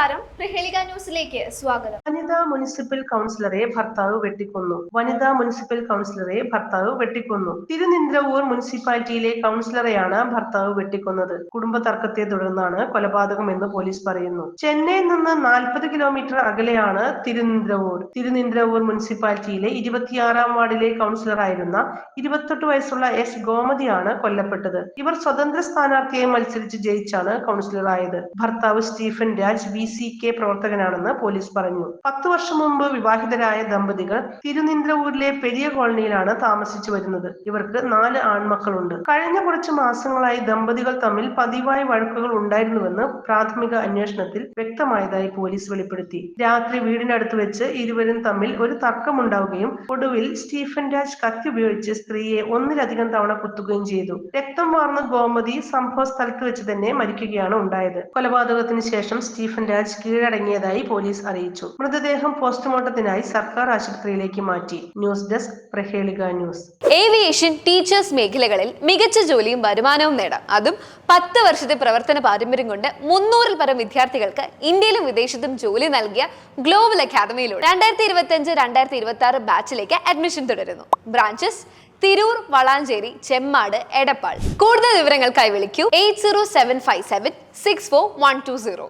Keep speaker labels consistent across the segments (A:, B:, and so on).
A: നമസ്കാരം. പ്രഹേളിക ന്യൂസിലേക്ക് സ്വാഗതം.
B: വനിതാ മുനിസിപ്പൽ കൗൺസിലറെ ഭർത്താവ് വെട്ടിക്കൊന്നു. വനിതാ മുനിസിപ്പൽ കൗൺസിലറെ ഭർത്താവ് വെട്ടിക്കൊന്നു. തിരുനിന്ദ്രവൂർ മുനിസിപ്പാലിറ്റിയിലെ കൗൺസിലറെയാണ് ഭർത്താവ് വെട്ടിക്കൊന്നത്. കുടുംബ തർക്കത്തെ തുടർന്നാണ് കൊലപാതകം എന്ന് പോലീസ് പറയുന്നു. ചെന്നൈയിൽ നിന്ന് നാൽപ്പത് കിലോമീറ്റർ അകലെയാണ് തിരുനിന്ദ്രവൂർ. തിരുനിന്ദ്രവൂർ മുനിസിപ്പാലിറ്റിയിലെ ഇരുപത്തിയാറാം വാർഡിലെ കൗൺസിലറായിരുന്ന ഇരുപത്തെട്ട് വയസ്സുള്ള എസ്. ഗോമതിയാണ് കൊല്ലപ്പെട്ടത്. ഇവർ സ്വതന്ത്ര സ്ഥാനാർത്ഥിയായി മത്സരിച്ച് ജയിച്ചാണ് കൗൺസിലറായത്. ഭർത്താവ് Stephen Raj V. C K പ്രവർത്തകനാണെന്ന് police പറഞ്ഞു. പത്തു വർഷം മുമ്പ് വിവാഹിതരായ ദമ്പതികൾ തിരുനിന്ദ്രവൂരിലെ പെരിയ കോളനിയിലാണ് താമസിച്ചു വരുന്നത്. ഇവർക്ക് നാല് ആൺമക്കളുണ്ട്. കഴിഞ്ഞ കുറച്ച് മാസങ്ങളായി ദമ്പതികൾ തമ്മിൽ പതിവായി വഴക്കുകൾ ഉണ്ടായിരുന്നുവെന്ന് പ്രാഥമിക അന്വേഷണത്തിൽ വ്യക്തമായതായി പോലീസ് വെളിപ്പെടുത്തി. രാത്രി വീടിനടുത്ത് വെച്ച് ഇരുവരും തമ്മിൽ ഒരു തർക്കമുണ്ടാവുകയും ഒടുവിൽ സ്റ്റീഫൻ രാജ് കത്തി ഉപയോഗിച്ച് സ്ത്രീയെ ഒന്നിലധികം തവണ കുത്തുകയും ചെയ്തു. രക്തം വാർന്ന ഗോമതി സംഭവ സ്ഥലത്ത് വെച്ച് തന്നെ മരിക്കുകയാണ് ഉണ്ടായത്. കൊലപാതകത്തിന് ശേഷം സ്റ്റീഫൻ രാജ് കീഴടങ്ങിയതായി പോലീസ് അറിയിച്ചു. മൃതദേഹം പോസ്റ്റ്മോർട്ടത്തിനായി സർക്കാർ ആശുപത്രിയിലേക്ക് മാറ്റി. News desk Prahelika news.
C: Aviation teachers മേഖലകളിൽ മികച്ച ജോലിയും വരുമാനവും നേടാം. അതും പത്ത് വർഷത്തെ പ്രവർത്തന പാരമ്പര്യം കൊണ്ട് മുന്നൂറിൽ പരം വിദ്യാർത്ഥികൾക്ക് ഇന്ത്യയിലും വിദേശത്തും ജോലി നൽകിയ ഗ്ലോബൽ അക്കാദമിയിലൂടെ രണ്ടായിരത്തി ഇരുപത്തി അഞ്ച് രണ്ടായിരത്തി ഇരുപത്തി ആറ് ബാച്ചിലേക്ക് അഡ്മിഷൻ തുടരുന്നു. ബ്രാഞ്ചസ് തിരൂർ വളാഞ്ചേരി ചെമ്മാട് എടപ്പാൾ. കൂടുതൽ വിവരങ്ങൾക്കായി വിളിക്കൂ. Eight zero seven five seven six four one two zero.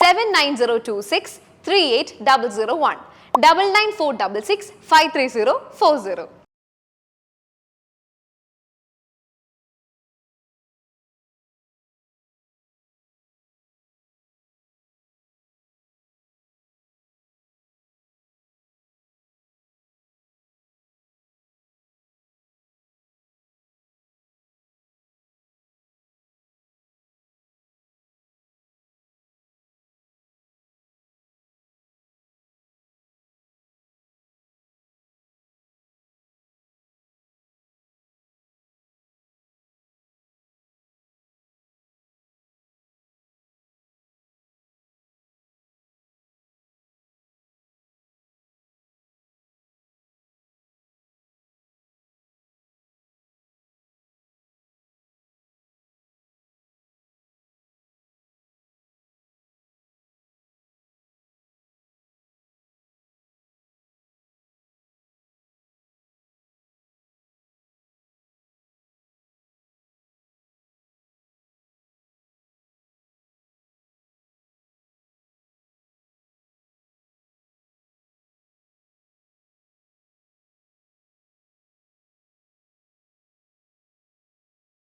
C: Seven nine zero two six three eight double zero one. Double nine four double six five three zero four zero.